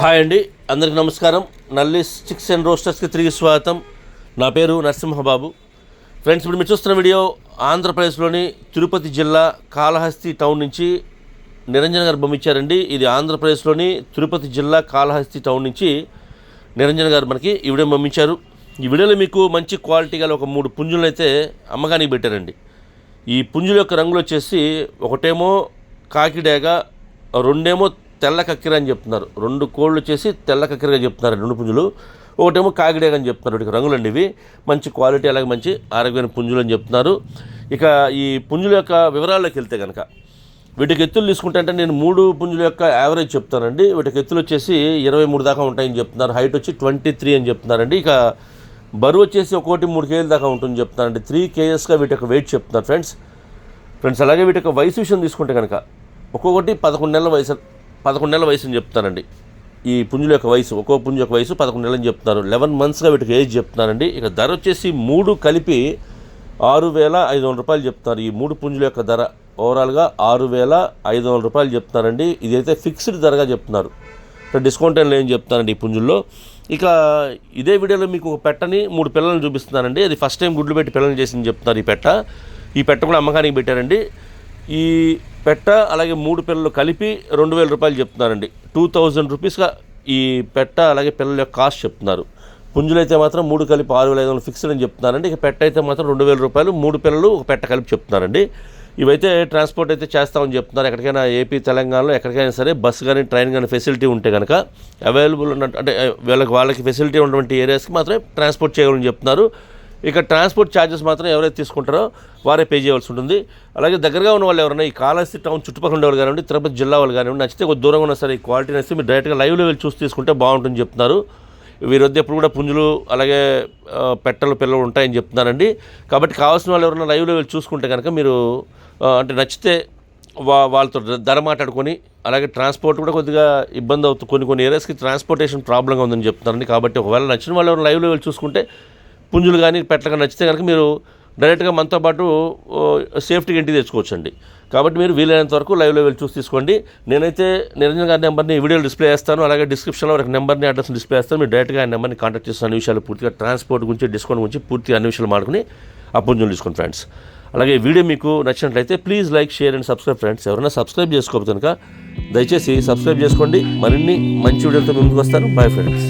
Hi అండి అందరికి నమస్కారం. నల్లి స్టిక్స్ అండ్ రోస్టర్స్కి తిరిగి స్వాగతం. నా పేరు నరసింహబాబు. ఫ్రెండ్స్ ఇప్పుడు మీరు చూస్తున్న వీడియో ఆంధ్రప్రదేశ్లోని తిరుపతి జిల్లా కాళహస్తి టౌన్ నుంచి నిరంజన్ గారు పంపించారండి. ఇది ఆంధ్రప్రదేశ్లోని తిరుపతి జిల్లా కాళహస్తి టౌన్ నుంచి నిరంజన్ గారు మనకి ఈ వీడియో పంపించారు. ఈ వీడియోలో మీకు మంచి క్వాలిటీ గల ఒక మూడు పుంజులను అయితే అమ్మకానికి పెట్టారండి. ఈ పుంజుల యొక్క రంగులు వచ్చేసి ఒకటేమో కాకిడేగ రెండేమో తెల్ల కక్కిర అని చెప్తున్నారు. రెండు కోళ్ళు చేసి తెల్ల కక్కిరగా చెప్తున్నారు రెండు పుంజులు. ఒకటేమో కాకిడేగ అని చెప్తున్నారు. వీటికి రంగులండి ఇవి. మంచి క్వాలిటీ అలాగే మంచి ఆరోగ్యమైన పుంజులు అని చెప్తున్నారు. ఇక ఈ పుంజుల యొక్క వివరాల్లోకి వెళ్తే కనుక వీటికి ఎత్తులు తీసుకుంటే అంటే నేను మూడు పుంజుల యొక్క యావరేజ్ చెప్తానండి. వీటికి ఎత్తులు వచ్చేసి ఇరవై మూడు దాకా ఉంటాయని చెప్తున్నారు. హైట్ వచ్చి ట్వంటీ త్రీ అని చెప్తున్నారండి. ఇక బరువు వచ్చేసి ఒకటి మూడు కేజీల దాకా ఉంటుంది చెప్తున్నారండి. త్రీ కేజెస్గా వీటి యొక్క వెయిట్ చెప్తున్నారు ఫ్రెండ్స్. ఫ్రెండ్స్ అలాగే వీటి యొక్క వయసు విషయం తీసుకుంటే కనుక ఒక్కొక్కటి పదకొండు నెలల వయసు పదకొండు నెలల వయసు అని చెప్తానండి ఈ పుంజుల యొక్క వయసు ఒక్కో పుంజు యొక్క వయసు పదకొండు నెలలు అని చెప్తున్నారు లెవెన్ మంత్స్గా వీటికి ఏజ్ చెప్తానండి ఇక ధర వచ్చేసి మూడు కలిపి ఆరు వేల ఐదు వందల రూపాయలు చెప్తున్నారు ఈ మూడు పుంజుల యొక్క ధర ఓవరాల్గా ఆరు వేల ఐదు వందల రూపాయలు చెప్తున్నారండి ఇదైతే ఫిక్స్డ్ ధరగా చెప్తున్నారు. డిస్కౌంట్ ఏం లేని చెప్తానండి ఈ పుంజుల్లో. ఇక ఇదే వీడియోలో మీకు ఒక పెట్టని మూడు పిల్లల్ని చూపిస్తున్నానండి. అది ఫస్ట్ టైం గుడ్లు పెట్టి పిల్లల్ని చేసింది చెప్తున్నారు ఈ పెట్ట. ఈ పెట్ట కూడా అమ్మకానికి పెట్టారండి. ఈ పెట్ట అలాగే మూడు పిల్లలు కలిపి రెండు వేల రూపాయలు చెప్తున్నారండి. టూ థౌజండ్ రూపీస్గా ఈ పెట్ట అలాగే పిల్లల యొక్క కాస్ట్ చెప్తున్నారు. పుంజులు అయితే మాత్రం మూడు కలిపి ఆరు వేల ఐదు వందలు ఫిక్స్డ్ అని చెప్తున్నారండి. ఇక పెట్ట అయితే మాత్రం రెండు వేల రూపాయలు మూడు పిల్లలు ఒక పెట్ట కలిపి చెప్తున్నారండి. ఇవైతే ట్రాన్స్పోర్ట్ అయితే చేస్తామని చెప్తున్నారు. ఎక్కడికైనా ఏపీ తెలంగాణలో ఎక్కడికైనా సరే బస్సు కానీ ట్రైన్ కానీ ఫెసిలిటీ ఉంటే కనుక అవైలబుల్ ఉన్న అంటే వీళ్ళకి వాళ్ళకి ఫెసిలిటీ ఉన్నటువంటి ఏరియాస్కి మాత్రమే ట్రాన్స్పోర్ట్ చేయగలని చెప్తున్నారు. ఇక ట్రాన్స్పోర్ట్ ఛార్జెస్ మాత్రం ఎవరైతే తీసుకుంటారో వారే పే చేయవలసి ఉంటుంది. అలాగే దగ్గరగా ఉన్న వాళ్ళు ఎవరైనా ఈ కాళహస్తి టౌన్ చుట్టుపక్కల ఉండే వాళ్ళు కానివ్వండి తిరుపతి జిల్లా వాళ్ళు కానివ్వండి నచ్చితే కొద్ది దూరంగా ఉన్నా సరే ఈ క్వాలిటీ నచ్చితే మీరు డైరెక్ట్గా లైవ్లో వెళ్ళి చూసి తీసుకుంటే బాగుంటుంది చెప్తున్నారు. వీరి ఎప్పుడు కూడా పుంజులు అలాగే పెట్టలు పిల్లలు ఉంటాయని చెప్తున్నారండి. కాబట్టి కావాల్సిన వాళ్ళు ఎవరైనా లైవ్లో వెళ్ళి చూసుకుంటే కనుక మీరు అంటే నచ్చితే వా వాళ్ళతో ధర మాట్లాడుకొని అలాగే ట్రాన్స్పోర్ట్ కూడా కొద్దిగా ఇబ్బంది అవుతుంది. కొన్ని కొన్ని ఏరియాస్కి ట్రాన్స్పోర్టేషన్ ప్రాబ్లంగా ఉందని చెప్తున్నారండి. కాబట్టి ఒకవేళ నచ్చిన వాళ్ళు ఎవరైనా లైవ్లో వెళ్ళి చూసుకుంటే పుంజులు కానీ పెట్టలు కానీ నచ్చితే కనుక మీరు డైరెక్ట్గా మనతో పాటు సేఫ్టీగా ఇంటికి తెచ్చుకోవచ్చండి. కాబట్టి మీరు వీలైనంత వరకు లైవ్లో వెళ్ళి చూసి తీసుకోండి. నేనైతే నిరంజన్ గారి నెంబర్ని వీడియోలో డిస్ప్లే చేస్తాను. అలాగే డిస్క్రిప్షన్లో ఒక నెంబర్ని అడ్రస్ డిస్ప్లే చేస్తాను. మీరు డైరెక్ట్గా ఆ నెంబర్ని కాంటాక్ట్ చేసిన అన్ని విషయాలు పూర్తిగా ట్రాన్స్పోర్ట్ గురించి డిస్కౌంట్ గురించి పూర్తిగా అన్ని విషయాలు మాడుకుని ఆ పుంజులు తీసుకోండి ఫ్రెండ్స్. అలాగే ఈ వీడియో మీకు నచ్చినట్లయితే please like share and subscribe friends. ఎవరైనా సబ్స్క్రైబ్ చేసుకోకపోతే కనుక దయచేసి సబ్స్క్రైబ్ చేసుకోండి. మరిన్ని మంచి వీడియోలతో ముందుకు వస్తాను. Bye friends.